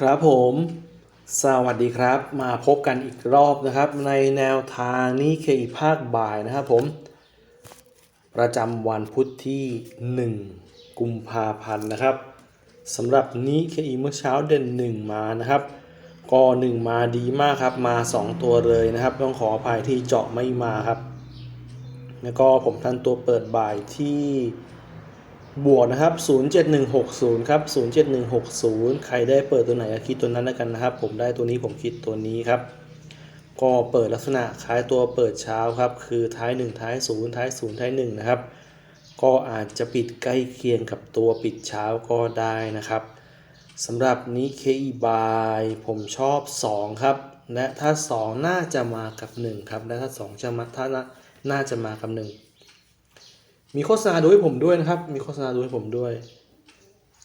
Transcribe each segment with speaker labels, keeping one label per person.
Speaker 1: ครับผม สวัสดีครับ มาพบกันอีกรอบนะครับ ในแนวทางนี้เคอีภาคบ่ายนะครับผม ประจำวันพุธที่ 1 กุมภาพันธ์นะครับสำหรับนี้เคอีเมื่อเช้าเด่น1มานะครับก็1มาดีมากครับมา 2 ตัวเลยนะครับ ต้องขออภัยที่เจาะไม่มาครับ แล้วก็ผมทันตัวเปิดบ่ายที่ บวกนะครับ 07160 ครับ 07160 ใครได้เปิดตัวไหนก็คิดตัวนั้นแล้วกันนะครับ ผมได้ตัวนี้ผมคิดตัวนี้ครับ ก็เปิดลักษณะคล้ายตัวเปิดเช้าครับ คือท้าย 1 ท้าย 0 ท้าย 0 ท้าย 1 นะครับ ก็อาจจะปิดใกล้เคียงกับตัวปิดเช้าก็ได้นะครับสำหรับนี้เคอีบายผมชอบ 2 ครับ และถ้า 2 น่าจะมากับ 1 ครับ และถ้า 2 จะมาถ้าน่าน่าจะมากับ 1 มีโฆษณาดูให้ผมด้วยนะครับ มีโฆษณาดูให้ผมด้วย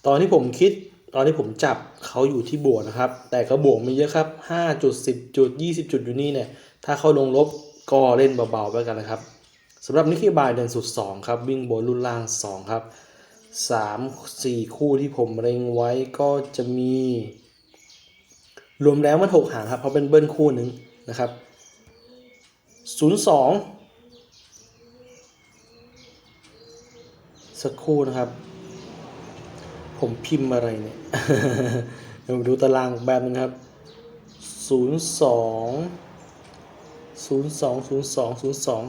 Speaker 1: ตอนที่ผมคิด ตอนที่ผมจับเขาอยู่ที่บวกนะครับ แต่ก็บวกไม่เยอะครับ5จุด10จุด20จุดอยู่นี่เนี่ย ถ้าเขาลงลบก็เล่นเบาๆไปกันนะครับสำหรับนิกกี้บายเดินสุด2ครับ วิ่งบนรุ่นล่าง2ครับ3 4คู่ที่ผมเล็งไว้ก็จะมี รวมแล้วมันหกหางครับ เพราะเป็นเบิ้ลคู่หนึ่งนะครับ02สั สักครู่นะครับ ผมพิมพ์อะไรเนี่ยเดี๋ยวดูตารางแบบนึงครับศูนย์สองศูนย์สองศูนย์สองศูนย์สอง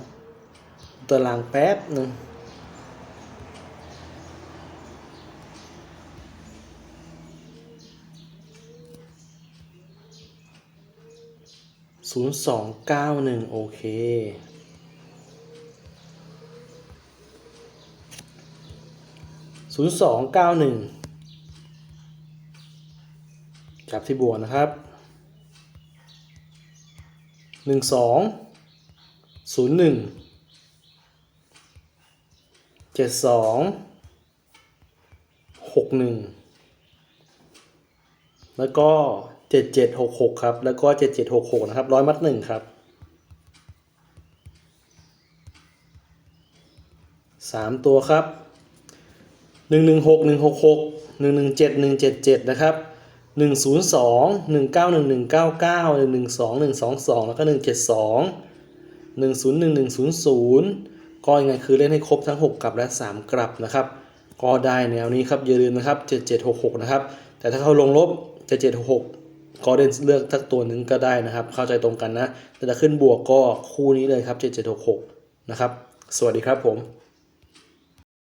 Speaker 1: ตารางแป๊บหนึ่งศูนย์สองเก้าหนึ่งโอเค ศูนย์สองเก้าหนึ่งจับที่บวกนะครับหนึ่งสองศูนย์หนึ่งเจ็ดสองหกหนึ่งแล้วก็เจ็ดเจ็ดหกหกครับ แล้วก็เจ็ดเจ็ดหกหกนะครับร้อยมัดหนึ่งครับสามตัวครับ หนึ่งหนึ่งหกหนึ่งหกหกหนึ่งหนึ่งเจ็ดหนึ่งเจ็ดเจ็ดนะครับหนึ่งศูนย์สองหนึ่งเก้าหนึ่งหนึ่งเก้าเก้าหนึ่งหนึ่งสองหนึ่งสองสองแล้วก็หนึ่งเจ็ดสองหนึ่งศูนย์หนึ่งหนึ่งศูนย์ศูนย์ก็ยังไงคือเล่นให้ครบทั้งหกกลับและสามกลับนะครับ ก็ได้แนวนี้ครับอย่าลืมนะครับเจ็ดเจ็ดหกหกนะครับ แต่ถ้าเขาลงลบเจ็ดเจ็ดหกหกก็เล่นเลือกสักตัวหนึ่งก็ได้นะครับ เข้าใจตรงกันนะ แต่ถ้าขึ้นบวกก็คู่นี้เลยครับเจ็ดเจ็ดหกหกนะครับ สวัสดีครับผม